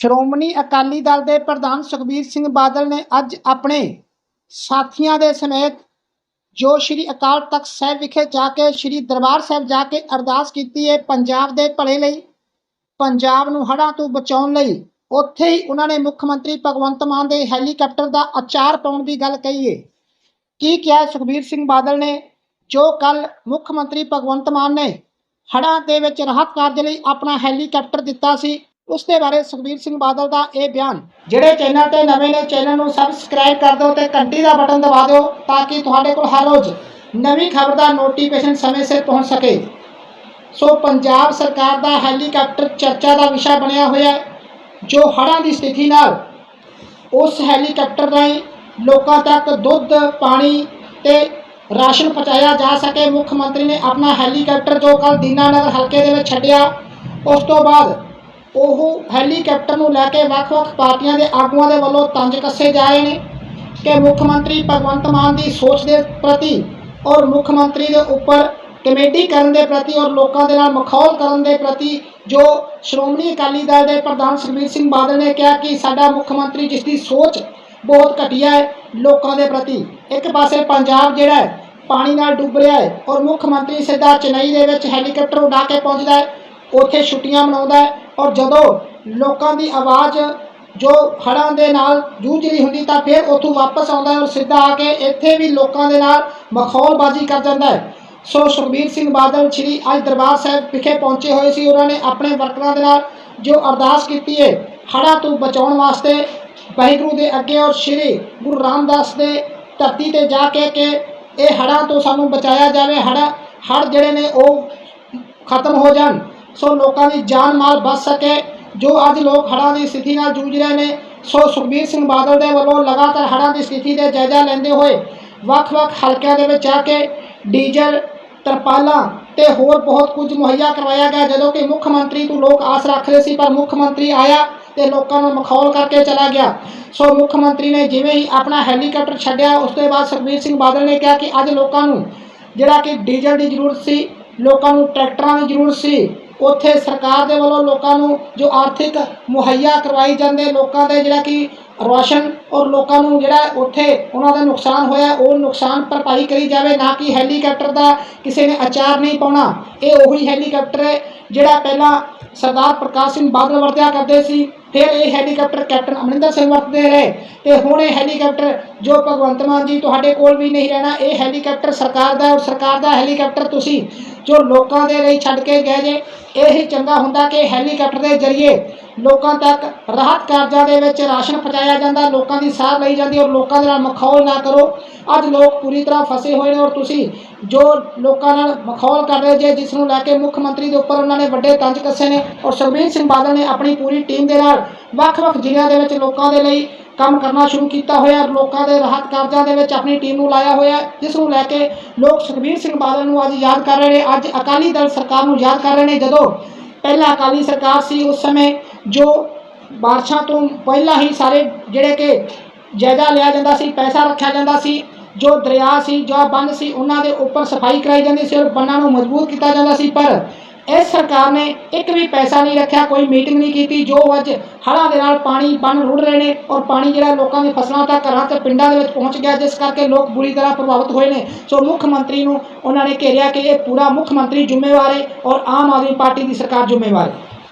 ਸ਼੍ਰੋਮਣੀ ਅਕਾਲੀ ਦਲ ਦੇ ਪ੍ਰਧਾਨ ਸੁਖਬੀਰ ਸਿੰਘ ਬਾਦਲ ਨੇ ਅੱਜ ਆਪਣੇ ਸਾਥੀਆਂ ਦੇ ਸਮੇਤ ਜੋ ਸ਼੍ਰੀ ਅਕਾਲ ਤਖਤ ਸਾਹਿਬ ਵਿਖੇ ਜਾ ਕੇ, ਸ਼੍ਰੀ ਦਰਬਾਰ ਸਾਹਿਬ ਜਾ ਕੇ ਅਰਦਾਸ ਕੀਤੀ ਹੈ ਪੰਜਾਬ ਦੇ ਭਲੇ ਲਈ, ਪੰਜਾਬ ਨੂੰ ਹੜ੍ਹਾਂ ਤੋਂ ਬਚਾਉਣ ਲਈ, ਉੱਥੇ ਹੀ ਉਹਨਾਂ ਨੇ ਮੁੱਖ ਮੰਤਰੀ ਭਗਵੰਤ ਮਾਨ ਦੇ ਹੈਲੀਕਾਪਟਰ ਦਾ ਅਚਾਰ ਪਾਉਣ ਦੀ ਗੱਲ ਕਹੀ ਹੈ ਕੀ ਕਿਹਾ ਸੁਖਬੀਰ ਸਿੰਘ ਬਾਦਲ ਨੇ? ਜੋ ਕੱਲ ਮੁੱਖ ਮੰਤਰੀ ਭਗਵੰਤ ਮਾਨ ਨੇ ਹੜ੍ਹਾਂ ਦੇ ਵਿੱਚ ਰਾਹਤ ਕਾਰਜ ਲਈ ਆਪਣਾ ਹੈਲੀਕਾਪਟਰ ਦਿੱਤਾ ਸੀ ਉਸ ਦੇ ਬਾਰੇ ਸੁਖਬੀਰ ਸਿੰਘ ਬਾਦਲ ਦਾ ਇਹ ਬਿਆਨ। ਜਿਹੜੇ ਚੈਨਲ ਤੇ ਨਵੇਂ ਨੇ, ਚੈਨਲ ਨੂੰ ਸਬਸਕ੍ਰਾਈਬ ਕਰ ਦਿਓ ਤੇ ਘੰਟੀ ਦਾ ਬਟਨ ਦਬਾ ਦਿਓ ਤਾਂ ਕਿ ਤੁਹਾਡੇ ਕੋਲ ਹਰ ਰੋਜ਼ ਨਵੀਂ ਖਬਰ ਦਾ ਨੋਟੀਫਿਕੇਸ਼ਨ ਸਮੇਂ ਸਿਰ ਪਹੁੰਚ ਸਕੇ। ਸੋ ਪੰਜਾਬ ਸਰਕਾਰ ਦਾ ਹੈਲੀਕਾਪਟਰ ਚਰਚਾ ਦਾ ਵਿਸ਼ਾ ਬਣਿਆ ਹੋਇਆ ਹੈ, ਜੋ ਹੜ੍ਹਾਂ ਦੀ ਸਥਿਤੀ ਨਾਲ ਉਸ ਹੈਲੀਕਾਪਟਰ ਰਾਹੀਂ ਲੋਕਾਂ ਤੱਕ ਦੁੱਧ, ਪਾਣੀ ਤੇ ਰਾਸ਼ਨ ਪਹੁੰਚਾਇਆ ਜਾ ਸਕੇ। ਮੁੱਖ ਮੰਤਰੀ ਨੇ ਆਪਣਾ ਹੈਲੀਕਾਪਟਰ ਜੋ ਕੱਲ ਦੀਨਾਨਗਰ ਹਲਕੇ ਦੇ ਵਿੱਚ ਛੱਡਿਆ, ਉਸ ਤੋਂ ਬਾਅਦ ਉਹ ਹੈਲੀਕਾਪਟਰ ਨੂੰ ਲੈ ਕੇ ਵੱਖ-ਵੱਖ ਪਾਰਟੀਆਂ ਦੇ ਆਗੂਆਂ ਦੇ ਵੱਲੋਂ ਤੰਜ ਕੱਸੇ ਜਾ ਰਹੇ ਨੇ ਕਿ ਮੁੱਖ ਮੰਤਰੀ ਭਗਵੰਤ ਮਾਨ ਦੀ ਸੋਚ ਦੇ ਪ੍ਰਤੀ ਔਰ ਮੁੱਖ ਮੰਤਰੀ ਦੇ ਉੱਪਰ ਕਮੇਟੀ ਕਰਨ ਦੇ ਪ੍ਰਤੀ ਔਰ ਲੋਕਾਂ ਦੇ ਨਾਲ ਮਖੌਲ ਕਰਨ ਦੇ ਪ੍ਰਤੀ ਜੋ ਸ਼੍ਰੋਮਣੀ ਅਕਾਲੀ ਦਲ ਦੇ ਪ੍ਰਧਾਨ ਸੁਖਬੀਰ ਸਿੰਘ ਬਾਦਲ ਨੇ ਕਿਹਾ ਕਿ ਸਾਡਾ ਮੁੱਖ ਮੰਤਰੀ ਜਿਸ ਦੀ ਸੋਚ ਬਹੁਤ ਘਟੀਆ ਹੈ, ਲੋਕਾਂ ਦੇ ਪ੍ਰਤੀ। ਇੱਕ ਪਾਸੇ ਪੰਜਾਬ ਜਿਹੜਾ ਹੈ, ਪਾਣੀ ਨਾਲ ਡੁੱਬ ਰਿਹਾ ਹੈ ਔਰ ਮੁੱਖ ਮੰਤਰੀ ਸਿੱਧਾ ਚੇਨਈ ਦੇ ਵਿੱਚ ਹੈਲੀਕਾਪਟਰ ਉਡਾ ਕੇ ਪਹੁੰਚਦਾ ਹੈ। ਉੱਥੇ ਛੁੱਟੀਆਂ ਮਨਾਉਂਦਾ ਹੈ ਔਰ ਜਦੋਂ ਲੋਕਾਂ ਦੀ ਆਵਾਜ਼ ਜੋ ਹੜ੍ਹਾਂ ਦੇ ਨਾਲ ਜੂਝ ਰਹੀ ਹੁੰਦੀ ਤਾਂ ਫਿਰ ਉੱਥੋਂ ਵਾਪਸ ਆਉਂਦਾ ਔਰ ਸਿੱਧਾ ਆ ਕੇ ਇੱਥੇ ਵੀ ਲੋਕਾਂ ਦੇ ਨਾਲ ਮਖੌਲਬਾਜ਼ੀ ਕਰ ਜਾਂਦਾ ਹੈ। ਸੋ ਸੁਖਬੀਰ ਸਿੰਘ ਬਾਦਲ ਸ਼੍ਰੀ ਅੱਜ ਦਰਬਾਰ ਸਾਹਿਬ ਵਿਖੇ ਪਹੁੰਚੇ ਹੋਏ ਸੀ। ਉਹਨਾਂ ਨੇ ਆਪਣੇ ਵਰਕਰਾਂ ਦੇ ਨਾਲ ਜੋ ਅਰਦਾਸ ਕੀਤੀ ਹੈ, ਹੜ੍ਹਾਂ ਤੋਂ ਬਚਾਉਣ ਵਾਸਤੇ ਵਾਹਿਗੁਰੂ ਦੇ ਅੱਗੇ ਔਰ ਸ਼੍ਰੀ ਗੁਰੂ ਰਾਮਦਾਸ ਦੇ ਧਰਤੀ ਤੇ ਜਾ ਕੇ ਕਿ ਇਹ ਹੜ੍ਹਾਂ ਤੋਂ ਸਾਨੂੰ ਬਚਾਇਆ ਜਾਵੇ। ਹੜ੍ਹ ਹੜ੍ਹ ਜਿਹੜੇ ਨੇ ਉਹ ਖਤਮ ਹੋ ਜਾਣ। ਸੋ ਲੋਕਾਂ ਦੀ ਜਾਨ ਮਾਲ ਬਚ ਸਕੇ। ਜੋ ਅੱਜ ਲੋਕ ਹੜ੍ਹਾਂ ਦੀ ਸਥਿਤੀ ਨਾਲ ਜੂਝ ਰਹੇ ਨੇ, ਸੋ ਸੁਖਬੀਰ ਸਿੰਘ ਬਾਦਲ ਦੇ ਵੱਲੋਂ ਲਗਾਤਾਰ ਹੜ੍ਹਾਂ ਦੀ ਸਥਿਤੀ ਦਾ ਜਾਇਜ਼ਾ ਲੈਂਦੇ ਹੋਏ ਵੱਖ-ਵੱਖ ਹਲਕਿਆਂ ਦੇ ਵਿੱਚ ਜਾ ਕੇ ਡੀਜ਼ਲ, ਤਰਪਾਲਾਂ ਤੇ ਹੋਰ ਬਹੁਤ ਕੁਝ ਮੁਹੱਈਆ ਕਰਵਾਇਆ ਗਿਆ, ਜਦੋਂ ਕਿ ਮੁੱਖ ਮੰਤਰੀ ਤੋਂ ਲੋਕ ਆਸ ਰੱਖ ਰਹੇ ਸੀ, ਪਰ ਮੁੱਖ ਮੰਤਰੀ ਆਇਆ ਤੇ ਲੋਕਾਂ ਨੂੰ ਮਖੌਲ ਕਰਕੇ ਚਲਾ ਗਿਆ। ਸੋ ਮੁੱਖ ਮੰਤਰੀ ਨੇ ਜਿਵੇਂ ਹੀ ਆਪਣਾ ਹੈਲੀਕਾਪਟਰ ਛੱਡਿਆ, ਉਸ ਤੋਂ ਬਾਅਦ ਸੁਖਬੀਰ ਸਿੰਘ ਬਾਦਲ ਨੇ ਕਿਹਾ ਕਿ ਅੱਜ ਲੋਕਾਂ ਨੂੰ ਜਿਹੜਾ ਕਿ ਡੀਜ਼ਲ ਦੀ ਜ਼ਰੂਰਤ ਸੀ, ਲੋਕਾਂ ਨੂੰ ਟਰੈਕਟਰਾਂ ਦੀ ਜ਼ਰੂਰਤ ਸੀ ਉੱਥੇ ਸਰਕਾਰ ਦੇ ਵੱਲੋਂ ਲੋਕਾਂ ਨੂੰ ਜੋ ਆਰਥਿਕ ਮੁਹੱਈਆ ਕਰਵਾਈ ਜਾਂਦੇ ਲੋਕਾਂ ਦੇ ਜਿਹੜਾ ਕਿ ਰਾਸ਼ਨ ਔਰ ਲੋਕਾਂ ਨੂੰ ਜਿਹੜਾ ਉੱਥੇ ਉਹਨਾਂ ਦਾ ਨੁਕਸਾਨ ਹੋਇਆ, ਉਹ ਨੁਕਸਾਨ ਭਰਪਾਈ ਕਰੀ ਜਾਵੇ, ਨਾ ਕਿ ਹੈਲੀਕਾਪਟਰ ਦਾ ਕਿਸੇ ਨੇ ਅਚਾਰ ਨਹੀਂ ਪਾਉਣਾ। ਇਹ ਉਹੀ ਹੈਲੀਕਾਪਟਰ ਹੈ ਜਿਹੜਾ ਪਹਿਲਾਂ ਸਰਦਾਰ ਪ੍ਰਕਾਸ਼ ਸਿੰਘ ਬਾਦਲ ਵਰਤਿਆ ਕਰਦੇ ਸੀ। ਫਿਰ ਇਹ ਹੈਲੀਕਾਪਟਰ ਕੈਪਟਨ ਅਮਰਿੰਦਰ ਸਿੰਘ ਵਰਤਦੇ ਰਹੇ। ਤੇ ਹੁਣ ਇਹ ਹੈਲੀਕਾਪਟਰ ਜੋ ਭਗਵੰਤ ਮਾਨ ਜੀ ਤੁਹਾਡੇ ਕੋਲ ਵੀ ਨਹੀਂ ਰਹਿਣਾ, ਇਹ ਹੈਲੀਕਾਪਟਰ ਸਰਕਾਰ ਦਾ ਔਰ ਸਰਕਾਰ ਦਾ ਹੈਲੀਕਾਪਟਰ ਤੁਸੀਂ ਜੋ ਲੋਕਾਂ ਦੇ ਲਈ ਛੱਡ ਕੇ ਗਏ ਜੇ, ਇਹ ਚੰਗਾ ਹੁੰਦਾ ਕਿ ਹੈਲੀਕਾਪਟਰ ਦੇ ਜ਼ਰੀਏ ਲੋਕਾਂ ਤੱਕ ਰਾਹਤ ਕਾਰਜਾਂ ਦੇ ਵਿੱਚ ਰਾਸ਼ਨ ਪਹੁੰਚਾਇਆ ਜਾਂਦਾ, ਲੋਕਾਂ ਦੀ ਸਾਹ ਲਈ ਜਾਂਦੀ ਔਰ ਲੋਕਾਂ ਦੇ ਨਾਲ ਮਖੌਲ ਨਾ ਕਰੋ। ਅੱਜ ਲੋਕ ਪੂਰੀ ਤਰ੍ਹਾਂ ਫਸੇ ਹੋਏ ਨੇ ਔਰ ਤੁਸੀਂ ਜੋ ਲੋਕਾਂ ਨਾਲ ਮਖੌਲ ਕਰ ਰਹੇ ਜੇ, ਜਿਸ ਨੂੰ ਲੈ ਕੇ ਮੁੱਖ ਮੰਤਰੀ ਦੇ ਉੱਪਰ ਉਹਨਾਂ ਨੇ ਵੱਡੇ ਤੰਜ ਕੱਸੇ ਨੇ ਔਰ ਸੁਖਬੀਰ ਸਿੰਘ ਬਾਦਲ ਨੇ ਆਪਣੀ ਪੂਰੀ ਟੀਮ ਦੇ ਨਾਲ ਵੱਖ-ਵੱਖ ਜ਼ਿਲ੍ਹਿਆਂ ਦੇ ਵਿੱਚ ਲੋਕਾਂ ਦੇ ਲਈ ਕੰਮ ਕਰਨਾ ਸ਼ੁਰੂ ਕੀਤਾ ਹੋਇਆ ਲੋਕਾਂ ਦੇ ਰਾਹਤ ਕਾਰਜਾਂ ਦੇ ਵਿੱਚ ਆਪਣੀ ਟੀਮ ਨੂੰ ਲਾਇਆ ਹੋਇਆ ਜਿਸ ਨੂੰ ਲੈ ਕੇ ਲੋਕ ਸੁਖਬੀਰ ਸਿੰਘ ਬਾਦਲ ਨੂੰ ਅੱਜ ਯਾਦ ਕਰ ਰਹੇ ਨੇ। ਅੱਜ ਅਕਾਲੀ ਦਲ ਸਰਕਾਰ ਨੂੰ ਯਾਦ ਕਰ ਰਹੇ ਨੇ ਜਦੋਂ ਪਹਿਲਾਂ ਅਕਾਲੀ ਸਰਕਾਰ ਸੀ, ਉਸ ਸਮੇਂ ਜੋ ਬਾਰਿਸ਼ਾਂ ਤੋਂ ਪਹਿਲਾਂ ਹੀ ਸਾਰੇ ਜਿਹੜੇ ਕਿ ਜਾਇਜ਼ਾ ਲਿਆ ਜਾਂਦਾ ਸੀ, ਪੈਸਾ ਰੱਖਿਆ ਜਾਂਦਾ ਸੀ, ਜੋ ਦਰਿਆ ਸੀ, ਜੋ ਬੰਨ ਸੀ, ਉਹਨਾਂ ਦੇ ਉੱਪਰ ਸਫ਼ਾਈ ਕਰਾਈ ਜਾਂਦੀ ਸੀ ਔਰ ਬੰਨਾਂ ਨੂੰ ਮਜ਼ਬੂਤ ਕੀਤਾ ਜਾਂਦਾ ਸੀ। ਪਰ ਇਸ ਸਰਕਾਰ ਨੇ ਇੱਕ ਵੀ ਪੈਸਾ ਨਹੀਂ ਰੱਖਿਆ, ਕੋਈ ਮੀਟਿੰਗ ਨਹੀਂ ਕੀਤੀ, ਜੋ ਅੱਜ ਹੜ੍ਹਾਂ ਦੇ ਨਾਲ ਪਾਣੀ ਬੰਨ ਰੁੜ ਰਹੇ ਨੇ ਔਰ ਪਾਣੀ ਜਿਹੜਾ ਲੋਕਾਂ ਦੀ ਫਸਲਾਂ ਤੱਕ ਘਰਾਂ ਤੇ ਪਿੰਡਾਂ ਦੇ ਵਿੱਚ ਪਹੁੰਚ ਗਿਆ, ਜਿਸ ਕਰਕੇ ਲੋਕ ਬੁਰੀ ਤਰ੍ਹਾਂ ਪ੍ਰਭਾਵਿਤ ਹੋਏ ਨੇ। ਸੋ ਮੁੱਖ ਮੰਤਰੀ ਨੂੰ ਉਹਨਾਂ ਨੇ ਘੇਰਿਆ ਕਿ ਇਹ ਪੂਰਾ ਮੁੱਖ ਮੰਤਰੀ ਜ਼ਿੰਮੇਵਾਰ ਹੈ ਔਰ ਆਮ ਆਦਮੀ ਪਾਰਟੀ ਦੀ ਸਰਕਾਰ ਜ਼ਿੰਮੇਵਾਰ ਹੈ।